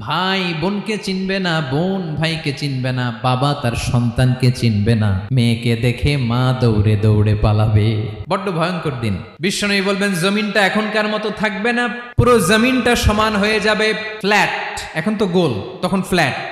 ভাই বোনকে চিনবে না, বোন ভাইকে চিনবে না, বাবা তার সন্তানকে চিনবে না। মেয়েকে দেখে মা দৌড়ে দৌড়ে পালাবে। বড্ড ভয়ঙ্কর দিন। বিশ্বনবী বলবেন, জমিনটা এখনকার মতো থাকবে না, পুরো জমিনটা সমান হয়ে যাবে ফ্ল্যাট। এখন তো গোল, তখন ফ্ল্যাট।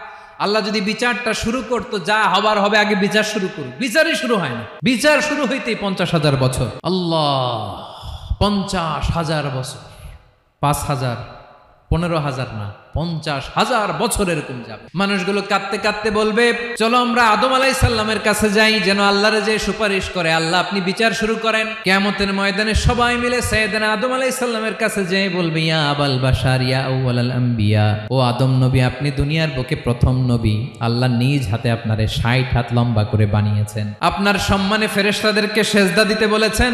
আল্লাহ যদি বিচারটা শুরু করতো, যা হবার হবে আগে বিচার শুরু করুক। বিচারই শুরু হয় না। বিচার শুরু হইতেই পঞ্চাশ হাজার বছর। আল্লাহ, পঞ্চাশ হাজার বছর। পাঁচ হাজার, পনেরো হাজার না। পঞ্চাশ হাজার বছর এরকম যাবে। মানুষগুলো কাঁদতে কাঁদতে বলবে, চলো আমরা আদম আলাই সাল্লামের কাছে যাই, যেন আল্লাহর যে সুপারিশ করে, আল্লাহ আপনি বিচার শুরু করেন। কেমতের ময়দানে সবাই মিলে সৈয়দানা আদম আলাই সাল্লামের কাছে যেয়ে বলবে, ইয়া আবাল বাসার ইয়া আউয়াল আম্বিয়া। ও আদম নবী, আপনি দুনিয়ার বুকে প্রথম নবী। আল্লাহ নিজ হাতে আপনারে ষাট হাত লম্বা করে বানিয়েছেন। আপনার সম্মানে ফেরেশতাদেরকে সেজদা দিতে বলেছেন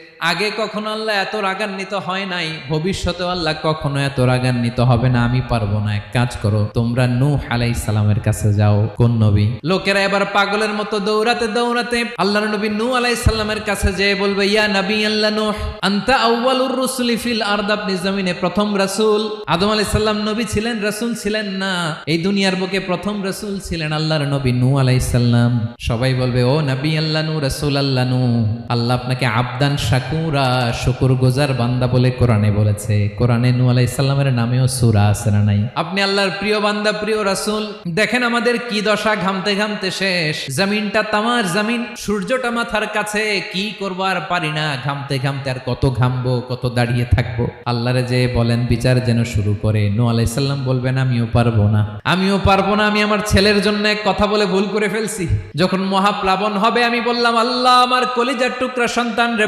আগে কখনো আল্লাহ এত রাগান্বিত হয় নাই ভবিষ্যতে আল্লাহ কখনো এত রাগান্বিত হবে না, আমি পারব না। এক কাজ করো, তোমরা নু আলাই সালামের কাছে যাও, কোন নবী? লোকেরা এবার পাগলের মতো দৌড়াতে দৌড়াতে আল্লাহর নবী নু আলাই সাল্লামের কাছে যেয়ে বলবে, ইয়া নবী আল্লাহ নূহ, আনতা আউয়ালুর রুসুলি ফিল আরদ, আপনি জমিনে প্রথম রাসূল। আদম আলাইহিস সালাম নবী ছিলেন, রাসূল ছিলেন না। এই দুনিয়ার বুকে প্রথম রাসূল ছিলেন আল্লাহর নবী নূহ আলাইহিস সালাম। সবাই বলবে, ও নবী আল্লাহ নূহ, রাসূল আল্লাহ নূহ, আল্লাহ আপনাকে আবদান শাকুরা শুকুর গোজার বান্দা বলে কোরআনে বলেছে। কোরআনে নূহ আলাইহিস সালামের নামেও সূরা আছে না নাই? আপনি আল্লাহর প্রিয় বান্দা, প্রিয় রাসূল, দেখেন আমাদের কি দশা ঘামতে ঘামতে শেষ। জমিনটা তামার জমিন, সূর্যটা মাথার কাছে। কি করব আর পারি না, ঘামতে ঘামতে আর কত ঘামবো, কত দাঁড়িয়ে থাকব। আল্লাহরে যে বলেন, বিচার যেন শুরু করে। নু আলাইহিস সালাম বলবেন আমিও পারব না। আমিও পারব না, আমি আমার ছেলের জন্য এক কথা বলে ভুল করে ফেলছি। যখন মহাপ্লাবন হবে, আমি বললাম, আল্লাহ, আমার কলিজার টুকরা সন্তান রে